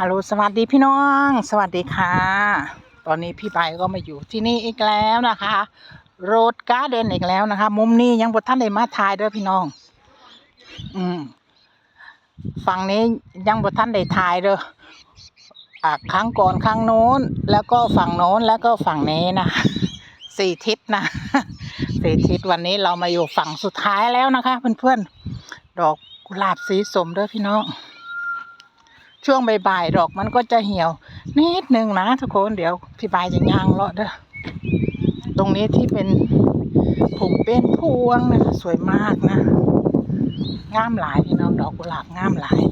ฮัลโหลสวัสดีพี่น้อง สวัสดีค่ะ ตอนนี้พี่ใบก็มาอยู่ที่นี่อีกแล้วนะคะโรดการ์เดนอีกแล้วนะคะ มุมนี้ยังบทท่านได้มาถ่ายด้อพี่น้อง อืมฝั่งนี้ยังบทท่านได้ถ่ายเด้ออะครั้งก่อนครั้งโน้น แล้วก็ฝั่งโน้นแล้วก็ฝั่งนี้นะสี่ทิศนะสี่ทิศวันนี้เรามาอยู่ฝั่งสุดท้ายแล้วนะคะ เพื่อนๆดอกกุหลาบสีสมด้อพี่น้อง ช่วงบ่ายๆดอกมันก็จะเหี่ยว นิดนึงนะทุกคนเดี๋ยวพี่บายจะย่างเลาะเด้อตรงนี้ที่เป็นผมเป็นพวงนะสวยมากนะงามหลายพี่น้องดอกกุหลาบงามหลาย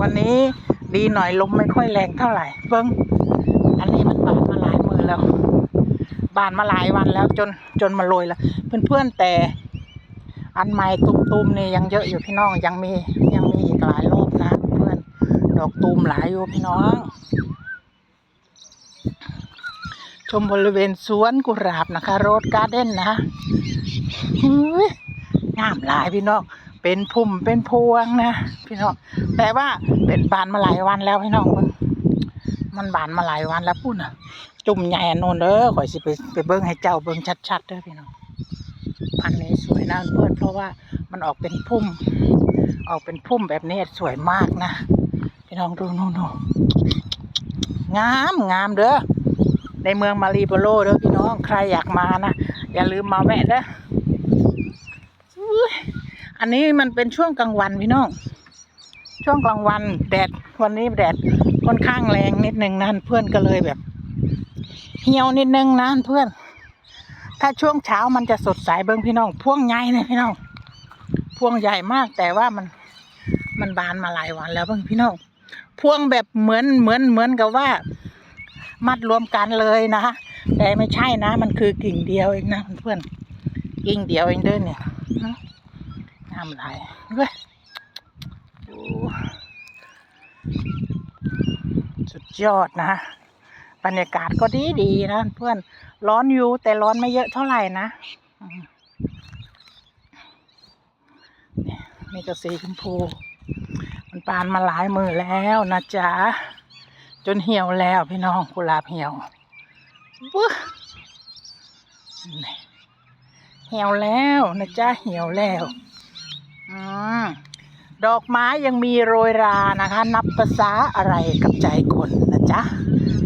วันนี้ดีหน่อยลมไม่ค่อยแรงเท่าไหร่เบิ้งอันนี้มันบานมาหลายมือแล้ว บานมาหลายวันแล้วจนจนมาโรยแล้วเพื่อนๆแต่อันใหม่ตุ้มๆนี่ยังเยอะอยู่พี่น้องยังมียังมีอีกหลายรอบนะ อกตูมหลายอยู่พี่น้อง ชมบริเวณสวนกุหลาบนะคะโรดการ์เด้นนะหุ้ยงามหลายพี่น้องเป็นพุ่มเป็นพวงนะพี่น้องแต่ว่าเป็นบานมาหลายวันแล้วพี่น้องมันบานมาหลายวันแล้วพูดนะจุ่มใหญ่อนโนเด้อข่อยสิไปไปเบิ้งให้เจ้าเบิ้งชัดๆเด้อพี่น้องอันนี้สวยนะเพื่อนเพราะว่ามันออกเป็นพุ่ม ออกเป็นพุ่มแบบนี้สวยมากนะ พี่น้องดูนู่นนู่นงามงามเด้อในเมืองมารีโบโลเด้อพี่น้องใครอยากมานะอย่าลืมมาแวะเด้ออันนี้มันเป็นช่วงกลางวันพี่น้อง ช่วงกลางวันแดดวันนี้แดดค่อนข้างแรงนิดนึงนะเพื่อนก็เลยแบบ เหี่ยวนิดนึงนะเพื่อน ถ้าช่วงเช้ามันจะสดใสเบิ้งพี่น้อง พวงใหญ่เลยพี่น้อง พวงใหญ่มากแต่ว่ามันมันบานมาหลายวันแล้วเบิ้งพี่น้อง พวงแบบเหมือนเหมือนเหมือนกับว่า มัดรวมกันเลยนะแต่ไม่ใช่นะ มันคือกิ่งเดียวเองนะเพื่อนกิ่งเดียวเองเด้อเนี่ยงามหลายเว้ยโอ้สุดยอดนะบรรยากาศก็ดีดีนะเพื่อนร้อนอยู่แต่ร้อนไม่เยอะเท่าไหร่นะนี่ยนี่ก็สีชมพู มันปานมาหลายมือแล้วนะจ๊ะ จนเหี่ยวแล้วพี่น้องกุหลาบเหี่ยวปุ๊เหี่ยวแล้วนะจ๊ะเหี่ยวแล้วอืมดอกไม้ยังมีโรยรานะคะ นับภาษาอะไรกับใจคนนะจ๊ะ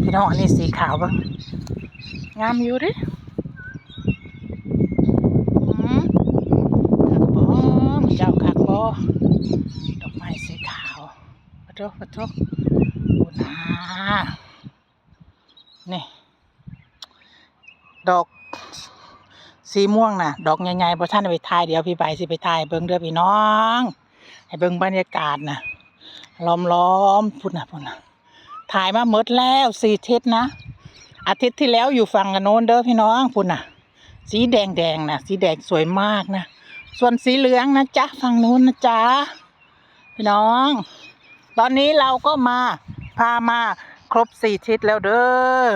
พี่น้องอันนี้สีขาวบ้างงามอยู่ดิอืมคักบอมเจ้าคักบอดอกไม้สีขาว ปะทุปะทุโอ้นานี่ ดอกสีม่วงน่ะ ดอกใหญ่ๆพอท่านไปถ่ายเดี๋ยวพี่ใบสิไปถ่ายเบิ่งเด้อพี่น้อง ให้เบิ่งบรรยากาศน่ะ ล้อมๆพุ่นน่ะพุ่นน่ะ ถ่ายมาหมดแล้วสี่ทิศนะ อาทิตย์ที่แล้วอยู่ฝั่งกันโน้นเด้อพี่น้องพุ่นน่ะ สีแดงแดงๆนะสีแดงสวยมากนะ ส่วนสีเหลืองนะจ๊ะฝั่งโน้นนะจ๊ะพี่น้อง ตอนนี้เราก็มาพามาครบสี่ทิศแล้วเด้อ